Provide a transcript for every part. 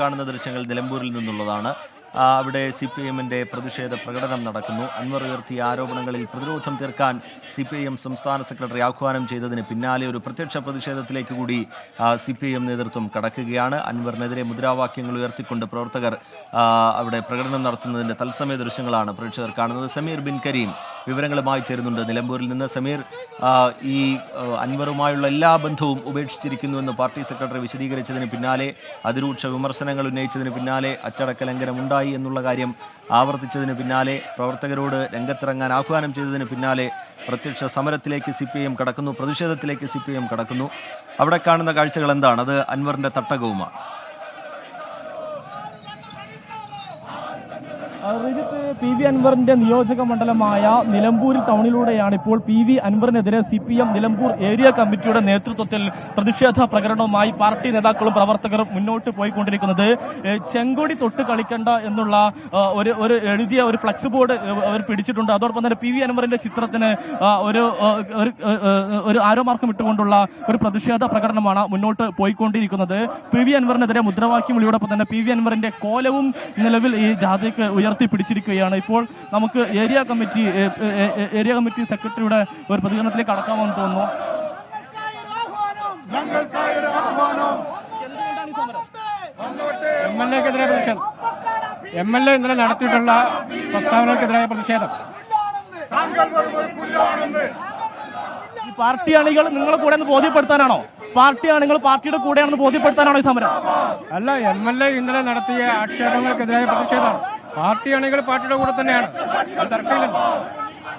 കാണുന്ന ദൃശ്യങ്ങൾ നിലമ്പൂരിൽ നിന്നുള്ളതാണ്. അവിടെ സി പി എമ്മിന്റെ പ്രതിഷേധ പ്രകടനം നടക്കുന്നു. അൻവർ ഉയർത്തിയ ആരോപണങ്ങളിൽ പ്രതിരോധം തീർക്കാൻ സി പി ഐ എം സംസ്ഥാന സെക്രട്ടറി ആഹ്വാനം ചെയ്തതിന് പിന്നാലെ ഒരു പ്രത്യക്ഷ പ്രതിഷേധത്തിലേക്ക് കൂടി സി പി ഐ എം നേതൃത്വം കടക്കുകയാണ്. അൻവറിനെതിരെ മുദ്രാവാക്യങ്ങൾ ഉയർത്തിക്കൊണ്ട് പ്രവർത്തകർ അവിടെ പ്രകടനം നടത്തുന്നതിന്റെ തത്സമയ ദൃശ്യങ്ങളാണ് പ്രേക്ഷകർ കാണുന്നത്. സമീർ ബിൻ കരീം വിവരങ്ങളുമായി ചേരുന്നുണ്ട്. നിലമ്പൂരിൽ നിന്ന് സമീർ ഈ അൻവറുമായുള്ള എല്ലാ ബന്ധവും ഉപേക്ഷിച്ചിരിക്കുന്നുവെന്ന് പാർട്ടി സെക്രട്ടറി വിശദീകരിച്ചതിന് പിന്നാലെ അതിരൂക്ഷ വിമർശനങ്ങൾ ഉന്നയിച്ചതിന് പിന്നാലെ അച്ചടക്ക ലംഘനം ഉണ്ടായി. എന്നുള്ള കാര്യം ആവർത്തിച്ചതിന് പിന്നാലെ പ്രവർത്തകരോട് രംഗത്തിറങ്ങാൻ ആഹ്വാനം ചെയ്തതിന് പിന്നാലെ പ്രത്യക്ഷ സമരത്തിലേക്ക് സി പി ഐ എം കടക്കുന്നു പ്രതിഷേധത്തിലേക്ക് സി പി ഐ എം കടക്കുന്നു. അവിടെ കാണുന്ന കാഴ്ചകൾ എന്താണ്? അത് അൻവറിന്റെ തട്ടകവുമാണ്. പി വി അൻവറിന്റെ നിയോജക മണ്ഡലമായ നിലമ്പൂർ ടൗണിലൂടെയാണ് ഇപ്പോൾ P V അൻവറിനെതിരെ C P M Nilambur area കമ്മിറ്റിയുടെ നേതൃത്വത്തിൽ പ്രതിഷേധ പ്രകടനവുമായി പാർട്ടി നേതാക്കളും പ്രവർത്തകരും മുന്നോട്ട് പോയിക്കൊണ്ടിരിക്കുന്നത്. ചെങ്കൊടി തൊട്ട് കളിക്കണ്ട എന്നുള്ള ഒരു ഒരു എഴുതിയ ഒരു ഫ്ലക്സ് ബോർഡ് അവർ പിടിച്ചിട്ടുണ്ട്. അതോടൊപ്പം തന്നെ പി വി അൻവറിന്റെ ചിത്രത്തിന് ഒരു ഒരു ആരോമാർഗം ഇട്ടുകൊണ്ടുള്ള ഒരു പ്രതിഷേധ പ്രകടനമാണ് മുന്നോട്ട് പോയിക്കൊണ്ടിരിക്കുന്നത്. പി വി അൻവറിനെതിരെ മുദ്രാവാക്യം വിളിയോടൊപ്പം തന്നെ പി വി അൻവറിന്റെ കോലവും നിലവിൽ ഈ ജാഥയ്ക്ക് ഉയർത്തി പിടിച്ചിരിക്കുകയാണ്. ഇപ്പോൾ നമുക്ക് ഏരിയ കമ്മിറ്റി ഏരിയ കമ്മിറ്റി സെക്രട്ടറിയുടെ ഒരു പ്രതികരണത്തിലേക്ക് കടക്കാമെന്ന് തോന്നുന്നു. എം എൽ എക്കെതിരായ പ്രതിഷേധം. എം എൽ എ ഇന്നലെ നടത്തിയിട്ടുള്ള പ്രസ്താവനകൾക്കെതിരായ പ്രതിഷേധം. പാർട്ടി അണികൾ നിങ്ങളെ കൂടെ ഒന്ന് ബോധ്യപ്പെടുത്താനാണോ? പാർട്ടി അണികൾ പാർട്ടിയുടെ കൂടെയാണെന്ന് ബോധ്യപ്പെടുത്താനാണോ ഈ സമരം? അല്ല എം എൽ എ ഇന്നലെ നടത്തിയ ആക്ഷേപങ്ങൾക്കെതിരായ പ്രതിഷേധമാണ്. പാർട്ടി അണികൾ പാർട്ടിയുടെ കൂടെ തന്നെയാണ്. അത് തർക്കമില്ലല്ലോ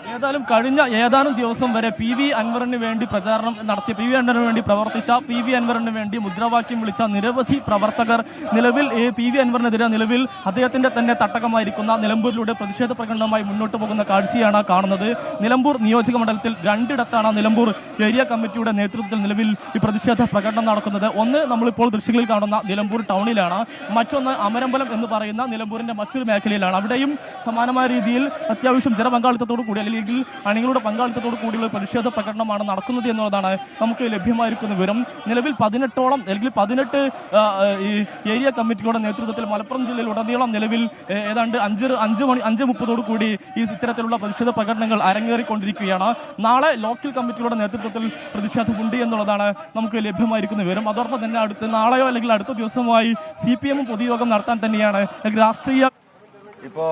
ഏതായാലും കഴിഞ്ഞ ഏതാനും ദിവസം വരെ പി വി അൻവറിന് വേണ്ടി പ്രചാരണം നടത്തി. പി വി അൻവറിന് വേണ്ടി പ്രവർത്തിച്ച പി വി അൻവറിന് വേണ്ടി മുദ്രാവാക്യം വിളിച്ച നിരവധി പ്രവർത്തകർ നിലവിൽ പി വി അൻവറിനെതിരെ നിലവിൽ അദ്ദേഹത്തിന്റെ തന്നെ തട്ടകമായിരിക്കുന്ന നിലമ്പൂരിലൂടെ പ്രതിഷേധ പ്രകടനവുമായി മുന്നോട്ട് പോകുന്ന കാഴ്ചയാണ് കാണുന്നത്. നിലമ്പൂർ നിയോജക മണ്ഡലത്തിൽ രണ്ടിടത്താണ് നിലമ്പൂർ ഏരിയ കമ്മിറ്റിയുടെ നേതൃത്വത്തിൽ നിലവിൽ ഈ പ്രതിഷേധ പ്രകടനം നടക്കുന്നത്. ഒന്ന് നമ്മളിപ്പോൾ ദൃശ്യങ്ങളിൽ കാണുന്ന നിലമ്പൂർ ടൗണിലാണ്. മറ്റൊന്ന് അമരമ്പലം എന്ന് പറയുന്ന നിലമ്പൂരിന്റെ മറ്റൊരു മേഖലയിലാണ്. അവിടെയും സമാനമായ രീതിയിൽ അത്യാവശ്യം ജനപങ്കാളിത്തത്തോടു കൂടി അല്ലെങ്കിൽ അണികളുടെ പങ്കാളിത്തത്തോടു കൂടിയുള്ള പ്രതിഷേധ പ്രകടനമാണ് നടക്കുന്നത് എന്നുള്ളതാണ് നമുക്ക് ലഭ്യമായിരിക്കുന്ന വിവരം. നിലവിൽ പതിനെട്ടോളം അല്ലെങ്കിൽ പതിനെട്ട് ഈ ഏരിയ കമ്മിറ്റിയുടെ നേതൃത്വത്തിൽ മലപ്പുറം ജില്ലയിൽ ഉടനീളം നിലവിൽ ഏതാണ്ട് അഞ്ച് അഞ്ച് മണി അഞ്ച് മുപ്പതോടു കൂടി ഈ ഇത്തരത്തിലുള്ള പ്രതിഷേധ പ്രകടനങ്ങൾ അരങ്ങേറിക്കൊണ്ടിരിക്കുകയാണ്. നാളെ ലോക്കൽ കമ്മിറ്റികളുടെ നേതൃത്വത്തിൽ പ്രതിഷേധമുണ്ട് എന്നുള്ളതാണ് നമുക്ക് ലഭ്യമായിരിക്കുന്ന വിവരം. അതോടൊപ്പം തന്നെ അടുത്ത നാളെയോ അല്ലെങ്കിൽ അടുത്ത ദിവസമായി സി പി എമ്മും പൊതുയോഗം നടത്താൻ തന്നെയാണ് രാഷ്ട്രീയ ഇപ്പോ